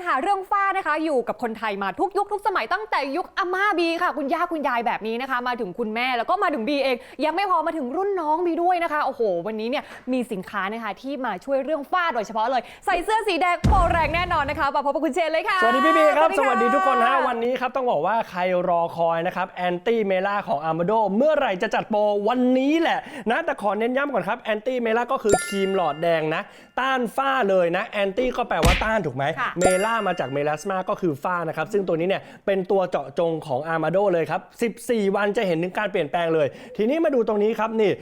ญหาเรื่องฝ้านะคะ อยู่กับคนไทยมาทุกยุคทุกสมัยตั้งแต่ยุคอาม่าบีค่ะ คุณย่าคุณยายแบบนี้นะคะ มาถึงคุณแม่แล้วก็มาถึงบีเองยังไม่พอมาถึงรุ่นน้องบีด้วยนะคะโอ้โห วันนี้เนี่ยมีสินค้านะคะที่มาช่วยเรื่องฝ้าโดยเฉพาะเลย ใส่เสื้อสีแดงโปรแรงแน่นอนนะคะมาพบกับคุณเชนเลยค่ะสวัสดีพี่บีครับสะวัสดีทุกคนฮะวันนี้ครับต้องบอกว่าใครรอคอยนะครับแอนตี้เมล่าของอาร์มาโดเมื่อไหร่จะจัดโปรวันนี้แหละนะแต่ขอเน้นย้ำก่อนครับแอนตี้เมล่าก็คือครีมหลอดแดงนะ ต้านฝ้าเลยนะแอนตี้ก็แปลว่าต้านถูกไหมค่ะเมล่ามาจากเมลาสมาก็คือฝ้านะครับ ซึ่งตัวนี้เนี่ยเป็นตัวเจาะจงของอาร์มาโดเลยครับ 14 วันจะเห็นถึงการเปลี่ยนแปลงเลย ทีนี้มาดูตรงนี้ครับนี่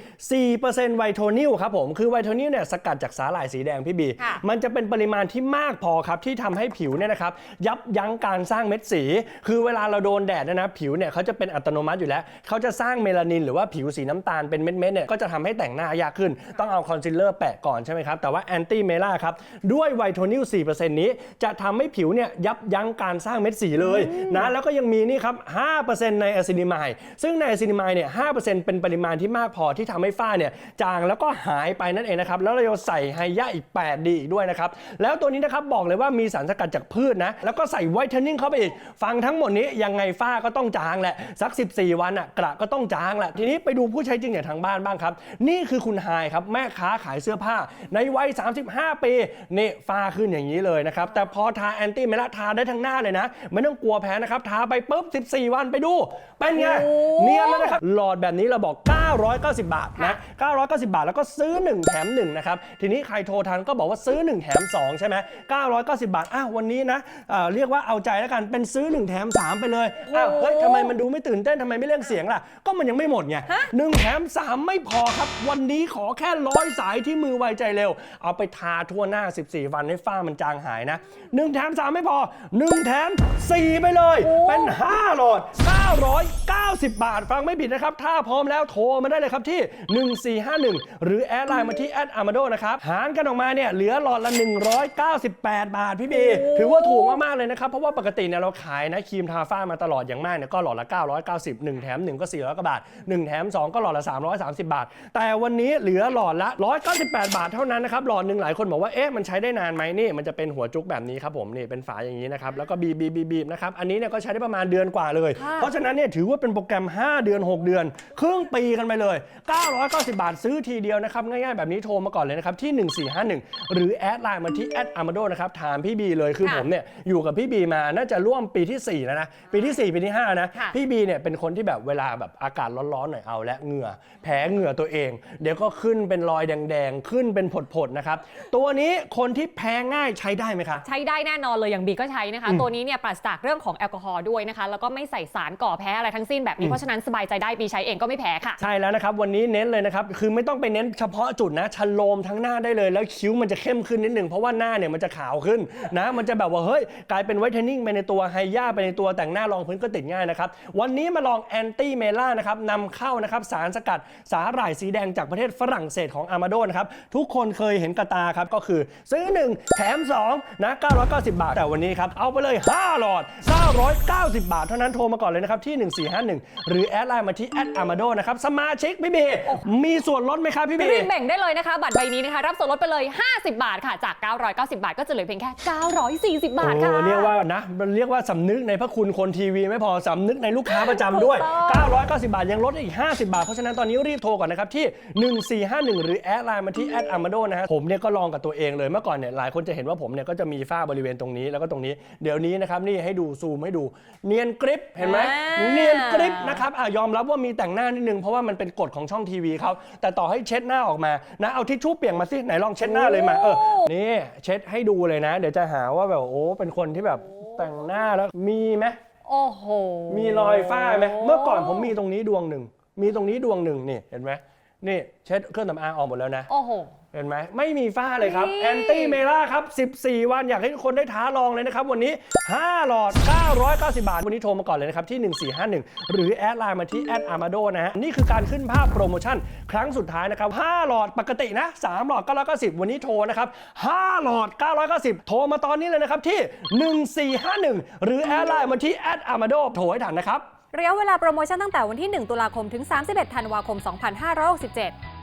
4%ไวโทนิลครับผม คือไวโทนิลเนี่ยสกัดจากสาหร่ายสีแดงพี่บีค่ะมันจะเป็นปริมาณที่มากพอครับที่ทำให้ผิวเนี่ยนะครับยับยั้งการสร้างเม็ดสี คือเวลาเราโดนแดดเนยนะผิวเนี่ยเขาจะเป็นอัตโนมัติอยู่แล้ว เขาจะสร้างเมลานินหรือว่าผิวสีน้ำตาลเป็นเม็ดๆเนี่ยก็จะทำให้แต่งหน้ายากขึ้น ต้องเอาคอนซีลเลอร์แปะก่อนใช่ไหมครับแต่ว่าแอนตี้เมล่าครับด้วยไวโทนิล4%นี้จะทำให้ผิวเนี่ยยับยั้งการสร้างเม็ดสีเลยนะแล้วก็ยังมีนี่ครับ 5%ในอะซินิมายซึ่งในอะซินิมายเนี่ย 5%เป็นปริมาณที่มากพอที่ทำให้ฝ้าเนี่ยจางแล้วก็หายไปนั่นเองนะครับ แล้วเราจะใส่ไฮยาอีก 8 ดีอีกด้วยนะครับ แล้วตัวนี้นะครับบอกเลยว่ามีสารสกัดจากพืชนะ แล้วก็ใส่ไวท์เทนนิ่งเข้าไปอีก ฟังทั้งหมดนี้ยังไงฝ้าก็ต้องจางแหละ สัก 14 วันอะกระก็ต้องจางแหละ ทีนี้ไปดูผู้ใช้จริงอย่างทางบ้านบ้างครับ นี่คือคุณไฮครับแม่ค้าขายเสื้อผ้าในวัย 35 ปีนี่ฝ้าขึ้นอย่างนี้เลยนะครับแต่พอทาแอนตี้เมลาทาได้ทั้งหน้าเลยนะ ไม่ต้องกลัวแพ้นะครับ ทาไปปุ๊บ 14 วันไปดู เป็นไงโอ้เนียนแล้วนะครับ หลอดแบบนี้เราบอก 990 บาทนะ 990 บาทแล้วก็ซื้อ 1 แถม 1 นะครับ ทีนี้ใครโทรทันก็บอกว่าซื้อ 1 แถม 2 ใช่ไหม990 บาท อ้าววันนี้นะเอ่อเรียกว่าเอาใจแล้วกันเป็นซื้อ 1 แถม 3 ไปเลยอ้าวเฮ้ยทำไมมันดูไม่ตื่นเต้นทำไมไม่เร่งเสียงล่ะก็มันยังไม่หมดไงหนึ่งแถม 3 ไม่พอครับวันนี้ขอแค่ร้อยสายที่มือไวใจเร็ว เอาไปทาทั่วหน้า 14 วันให้ฝ้ามันจางหายนะ1แถม3ไม่พอ 1 แถม 4 ไปเลย เป็น 5 หลอด 990 บาท ฟังไม่ผิดนะครับ ถ้าพร้อมแล้วโทรมาได้เลยครับที่ 1451 หรือแอดไลน์มาที่แอดอามาโดนะครับ หารกันออกมาเนี่ยเหลือหลอดละ 198 บาทพี่บีถือว่าถูกมาก ๆ เลยนะครับ เพราะว่าปกติเนี่ยเราขายนะครีมทาฝ้ามาตลอดอย่างมากเนี่ยก็หลอดละ 990 1 แถม 1 ก็ 400กว่าบาท 1 แถม 2 ก็หลอดละ 330 บาท แต่วันนี้เหลือหลอดละ 198 บาทเท่านั้นนะครับหลอดหนึ่งหลายคนบอกว่าเอ๊ะมันใช้ได้นานไหมนี่มันจะเป็นหัวจุกแบบนี้ครับผมนี่เป็นฝาอย่างนี้นะครับแล้วก็บีบบีบบีบบีบนะครับอันนี้เนี่ยก็ใช้ได้ประมาณเดือนกว่าเลยค่ะเพราะฉะนั้นเนี่ยถือว่าเป็นโปรแกรม 5 เดือน 6 เดือน ครึ่งปีกันไปเลย 990 บาทซื้อทีเดียวนะครับ ง่ายๆ แบบนี้โทรมาก่อนเลยนะครับ ที่ 1451 หรือแอดไลน์มาที่แอดอามาโดนะครับ ถามพี่บีเลยคือค่ะผมเนี่ยอยู่กับพี่บีมาน่าจะร่วมปีที่ 4 แล้วนะ ปีที่ 4 ปีที่ 5นะค่ะพี่บีเนี่ยเป็นคนที่แบบเวลาแบบอากาศร้อนๆหน่อยเอาและเหงื่อแพ้เหงื่อตัวเอง เดี๋ยวก็ขึ้นเป็นรอยแดงๆ ขึ้นเป็นผดๆนะครับตัวนี้คนที่แพ้ง่ายใช้ได้ไหมคะใช้ได้แน่นอนเลยอย่างบีก็ใช้นะคะ ตัวนี้เนี่ยปราศจากเรื่องของแอลกอฮอล์ด้วยนะคะ แล้วก็ไม่ใส่สารก่อแพ้อะไรทั้งสิ้นแบบนี้เพราะฉะนั้นสบายใจได้บีใช้เองก็ไม่แพ้ค่ะ ใช่แล้วนะครับ วันนี้เน้นเลยนะครับ คือไม่ต้องไปเน้นเฉพาะจุดนะชะโลมทั้งหน้าได้เลย แล้วคิ้วมันจะเข้มขึ้นนิดหนึ่งเพราะว่าหน้าเนี่ยมันจะขาวขึ้นนะมันจะแบบว่าเฮ้ยกลายเป็นไวท์เทนนิ่งไปในตัวไฮย่าไปในตัวแต่งหน้ารองพื้นก็ติดง่ายนะครับวันนี้มาลองแอนตี้เมล่านะครับนำเข้านะครับสารสกัดสาหร่ายสีแดงจากประเทศฝรั่งเศสของอามาโดนะครับทุกคนเคยเห็นกระตาครับก็คือซื้อ 1 แถม2นะ990 บาท แต่วันนี้ครับเอาไปเลย 5 หลอด 990 บาท เท่านั้นโทรมาก่อนเลยนะครับที่ 1451 หรือแอดไลน์มาที่แอดอามาโดนะครับสมาชิกพี่บีมีส่วนลดไหมครับพี่บีรีบแบ่งได้เลยนะคะ บัตรใบนี้นะคะรับส่วนลดไปเลย 50 บาทค่ะ จาก 990 บาท ก็จะเหลือเพียงแค่ 940 บาทค่ะโอ้เรียกว่านะมันเรียกว่าสำนึกในพระคุณคนทีวีไม่พอสำนึกในลูกค้าประจำด้วยถูกต้อง990 บาทยังลดอีก 50 บาท เพราะฉะนั้นตอนนี้รีบโทรก่อนนะครับที่ 1451 หรือแอดไลน์มาที่แอดอามาโดนะฮะผมเนี่ยก็ลองกับตัวเองเลยเมื่อก่อนเนี่ยหลายคนจะเห็นว่าผมเนี่ยก็จะมีฝ้าบริเวณตรงนี้แล้วก็ตรงนี้ เดี๋ยวนี้นะครับนี่ให้ดูซูมให้ดูเนียนกริปเห็นไหมอ่าเนียนกริปนะครับอะยอมรับว่ามีแต่งหน้านิดนึงเพราะว่ามันเป็นกฎของช่องทีวีเขาแต่ต่อให้เช็ดหน้าออกมานะเอาทิชชู่เปียกมาสิไหนลองเช็ดหน้าเลยมาเออนี่เช็ดให้ดูเลยนะ เดี๋ยวจะหาว่าแบบโอ้เป็นคนที่แบบแต่งหน้าแล้วมีไหมโอ้โห มีรอยฝ้าไหมเมื่อก่อนผมมีตรงนี้ดวงหนึ่งมีตรงนี้ดวงหนึ่งนี่เห็นไหมนี่เช็ดเครื่องสำอางออกหมดแล้วนะ โอ้โห เห็นไหมไม่มีฝ้าเลยครับนี่แอนตี้เมล่าครับ 14 วันอยากให้ทุกคนได้ท้าลองเลยนะครับ วันนี้ 5 หลอด 990 บาท วันนี้โทรมาก่อนเลยนะครับ ที่ 1451 หรือแอดไลน์มาที่แอดอามาโดนะฮะ นี่คือการขึ้นภาพโปรโมชั่น ครั้งสุดท้ายนะครับ 5 หลอดปกตินะ 3 หลอด 990 วันนี้โทรนะครับ 5 หลอด 990 โทรมาตอนนี้เลยนะครับที่ 1451 หรือแอดไลน์มาที่แอดอามาโดโทรให้ทันนะครับระยะเวลาโปรโมชั่นตั้งแต่วันที่ 1 ตุลาคมถึง 31 ธันวาคม 2567